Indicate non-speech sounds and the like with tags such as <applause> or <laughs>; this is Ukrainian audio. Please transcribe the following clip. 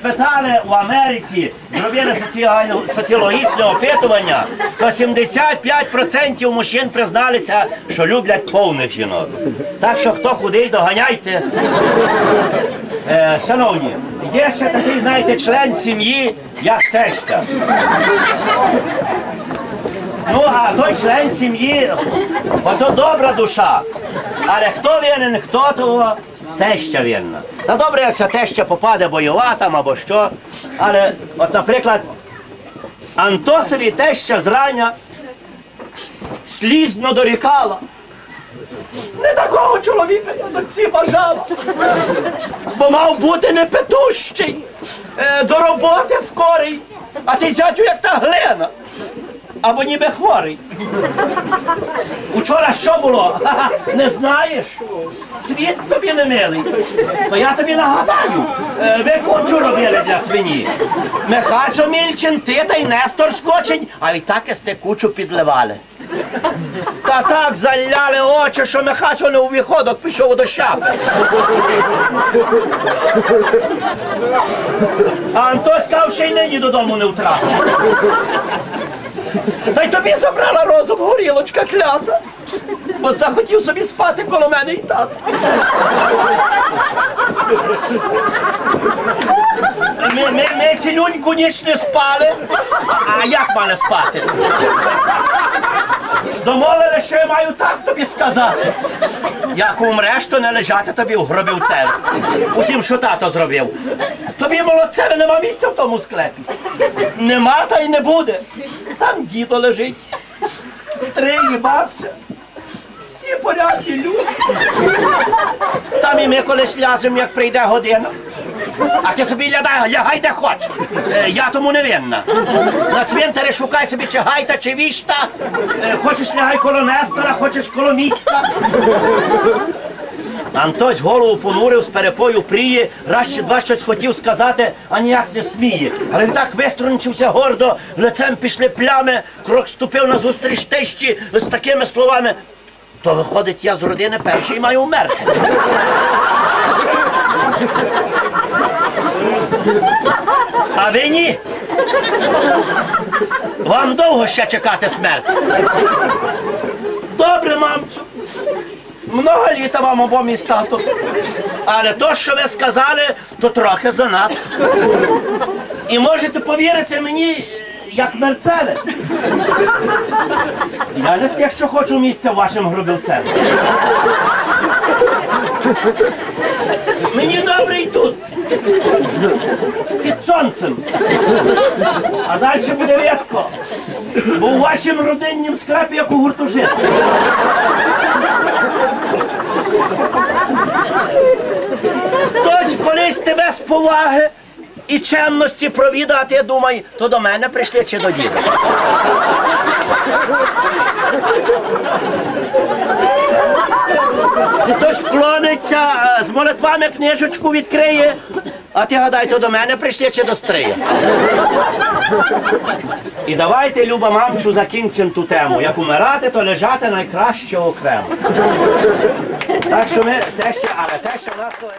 сказали в Америці, зробили соціологічне опитування, то 75% мужчин призналися, що люблять повних жінок. Так що хто худий, доганяйте. Е, шановні, є ще такий, знаєте, член сім'ї, як теща. Ну, а той член сім'ї, ото добра душа. Але хто винен, хто того, теща винна. Та добре, як ця теща попаде бойова там або що. Але, от, наприклад, Антосові теща зрання слізно дорікала. Не такого чоловіка я дочці бажала. Бо мав бути непетущий, е, до роботи скорий, а ти зятю як та глина або ніби хворий. Учора що було? <laughs> Не знаєш? Світ тобі не милий. То я тобі нагадаю, е, ви кучу робили для свині. Михасо Мільчин, ти та й Нестор Скочень, а відтак сте кучу підливали. Та так заляли очі, що Михасо не у виходок пішов до шафи. А Антось сказав, ще й нині додому не втратив. Та й тобі забрала розум горілочка клята, бо захотів собі спати коло мене і тата. Ми, ми, ми цілюньку ніч не спали, а як мали спати? Домовили, що я маю так тобі сказати. Як умреш, то не лежати тобі в гробівцеві. У тім, що тато зробив. Тобі молодцеві нема місця в тому склепі. Нема та й не буде. Там дідо лежить. Стрині, бабця. Всі порядні люди. Там і ми колись ляжемо, як прийде година. А ти собі лядай, лягай де хоч. Е, я тому не винна. На цвинтарі шукай собі чи гайта, чи вішта. Е, хочеш лягай коло Нестора, хочеш коло міста. Антось голову понурив з перепою пріє, раз чи два щось хотів сказати, а ніяк не сміє. Але він так виструнчився гордо, лицем пішли плями, крок ступив на зустріч тещі з такими словами. То виходить, я з родини перший маю вмерти. Ви ні. Вам довго ще чекати смерті. Добре, мамцю. Много літа вам обом і стату. Але то, що ви сказали, то трохи занадто. І можете повірити мені, як мерцеве. Я не з тих, що хочу місця вашим гробівцем. Мені добре і тут. Сонцем. А далі буде рідко. Бо у вашому родиннім склепі, як у гуртожитку. Хтось колись тебе з поваги і чемності провідати, я думаю, то до мене прийшли чи до діда. Хтось вклониться, е, з молитвами книжечку відкриє, а ти гадай, то до мене прийшли чи до стрия. І давайте, люба мамчу, закінчимо ту тему. Як умирати, то лежати найкраще окремо. Так що ми те ще, але те ще в нас то.